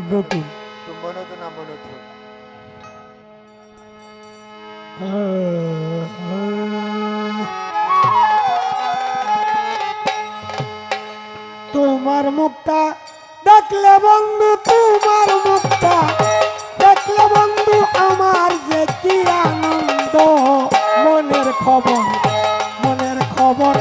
broken. তোমার মুখটা দেখলে বন্ধু তোমার মুখটা দেখলে বন্ধু আমার যে কি আনন্দ মনের খবর মনের খবর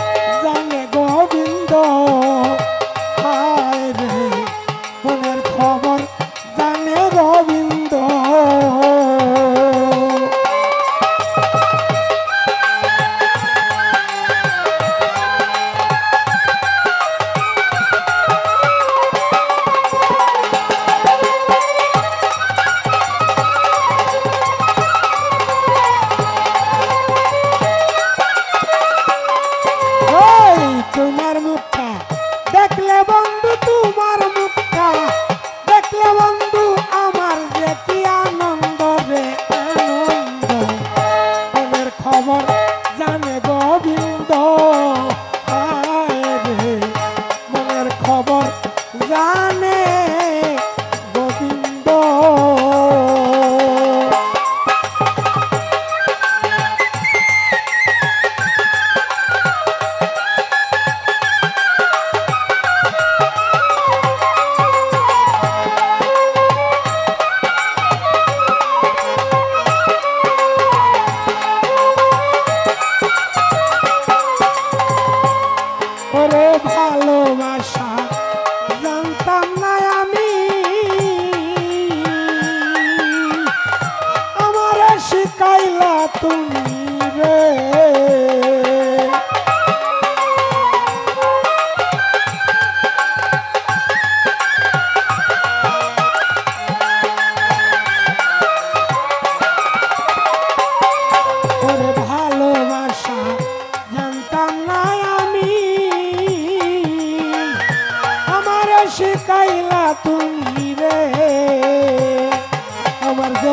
i'm shine.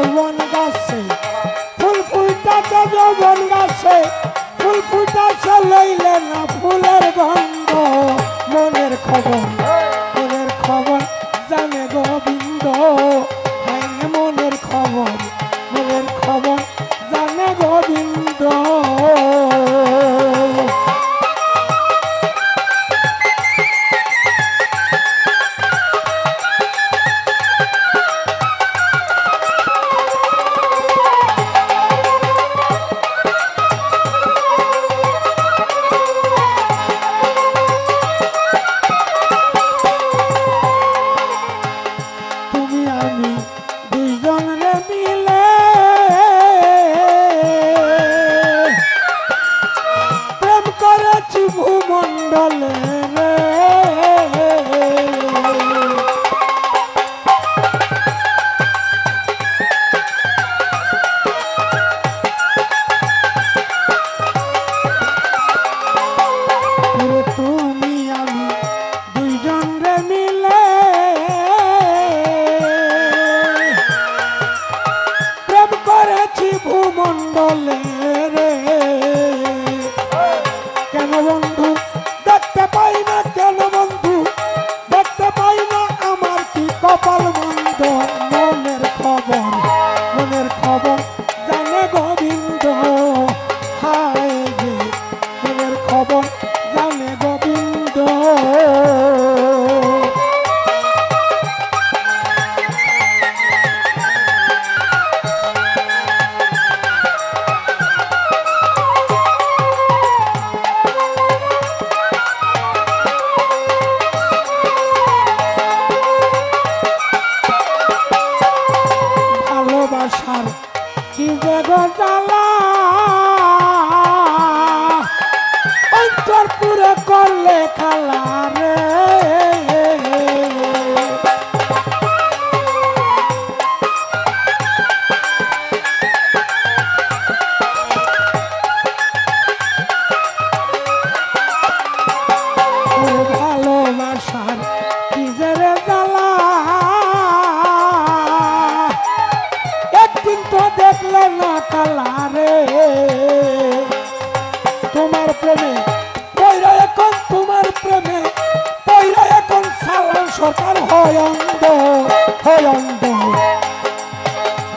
যৌবন গাছে ফুল ফুলটা যৌবন গাছে ফুল ফুলটা লইলে বলে রে। কেন বন্ধু, দেখতে পাই না কেন বন্ধু? দেখতে পাই না আমার কি কপাল বন্ধ? গো প্রেমে, পয়রা এখন তোমার প্রেমে, পয়রা এখন সারা সকাল হয়ন্দ হয়ন্দ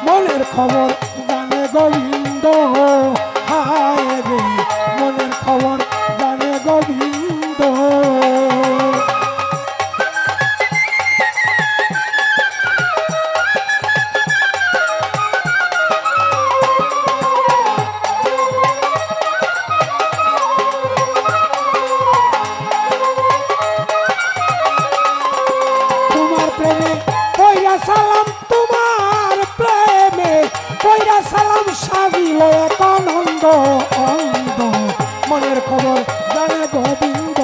মনের খবর গানে গোবিন্দ। অন্ধ। মনের খবর জানে গোবিন্দ।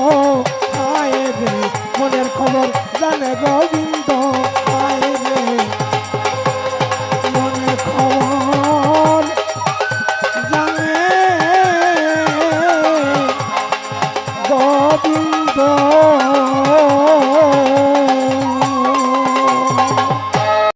হায় রে মনের খবর জানে গোবিন্দ।